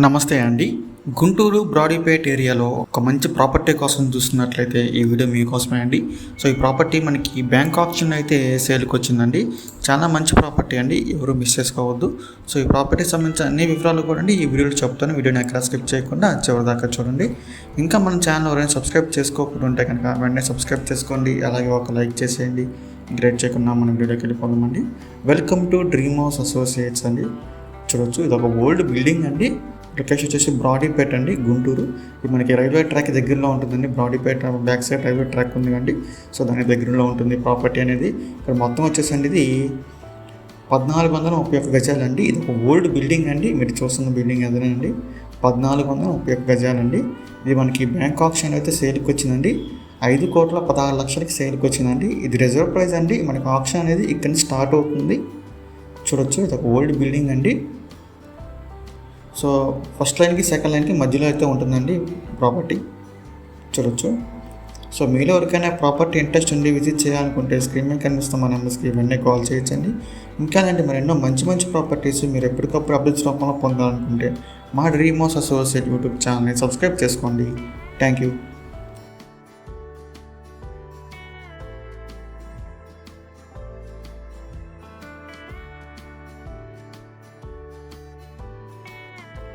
నమస్తే అండి. గుంటూరు బ్రాడీపేట్ ఏరియాలో ఒక మంచి ప్రాపర్టీ కోసం చూస్తున్నట్లయితే ఈ వీడియో మీకోసమే అండి. సో ఈ ప్రాపర్టీ మనకి బ్యాంక్ ఆప్షన్ అయితే సేల్కి వచ్చిందండి. చాలా మంచి ప్రాపర్టీ అండి. ఎవరు మిస్ చేసుకోవద్దు. సో ఈ ప్రాపర్టీ సంబంధించిన అన్ని వివరాలు కూడా అండి ఈ వీడియోలో చెప్తాను. వీడియోని ఎక్కడ స్కిప్ చేయకుండా చివరి దాకా చూడండి. ఇంకా మన ఛానల్ ఎవరైనా సబ్స్క్రైబ్ చేసుకోకుండా ఉంటే కనుక వెంటనే సబ్స్క్రైబ్ చేసుకోండి. అలాగే ఒక లైక్ చేసేయండి. గ్రేట్ చేయకుండా మనం వీడియోకి వెళ్ళిపోదామండి. Welcome to dream house associates అండి. చూడొచ్చు ఇది ఒక ఓల్డ్ బిల్డింగ్ అండి. లొకేషన్ వచ్చేసి బ్రాడీపేట అండి గుంటూరు. ఇది మనకి రైల్వే ట్రాక్ దగ్గరలో ఉంటుందండి Brodipet back side railway track ఉంది అండి సో దాని దగ్గరలో ఉంటుంది ప్రాపర్టీ అనేది. ఇక్కడ మొత్తం వచ్చేసండి ఇది పద్నాలుగు వందల ముప్పై ఒక్క గజాలండి. అండి ఇది ఒక ఓల్డ్ బిల్డింగ్ అండి మీరు చూస్తున్న బిల్డింగ్ అదేనండి పద్నాలుగు వందల ముప్పై ఒక్క గజాలండి. ఇది మనకి బ్యాంక్ ఆప్షన్ అయితే సేల్కి వచ్చిందండి. ఐదు కోట్ల పదహారు లక్షలకి సేల్కి వచ్చిందండి. ఇది రిజర్వ్ ప్రైస్ అండి. మనకి ఆప్షన్ అనేది ఇక్కడ నుంచి స్టార్ట్ అవుతుంది. చూడొచ్చు ఇది ఒక ఓల్డ్ బిల్డింగ్ అండి. సో ఫస్ట్ లైన్కి సెకండ్ లైన్కి మధ్యలో అయితే ఉంటుందండి ప్రాపర్టీ. చూడొచ్చు. సో మీలో ఎవరికైనా ప్రాపర్టీ ఇంట్రెస్ట్ ఉండి విజిట్ చేయాలనుకుంటే స్క్రీన్ మీద కనిపిస్తున్న మా నెంబర్స్కి ఇవన్నీ కాల్ చేయొచ్చండి. ఇంకా అంటే మరి ఎన్నో మంచి మంచి ప్రాపర్టీస్ మీరు ఎప్పటికప్పుడు అప్డేట్స్ రూపంలో పొందాలనుకుంటే మా డ్రీమ్ హౌస్ అసోసియేట్ యూట్యూబ్ ఛానల్ని సబ్స్క్రైబ్ చేసుకోండి. Thank you.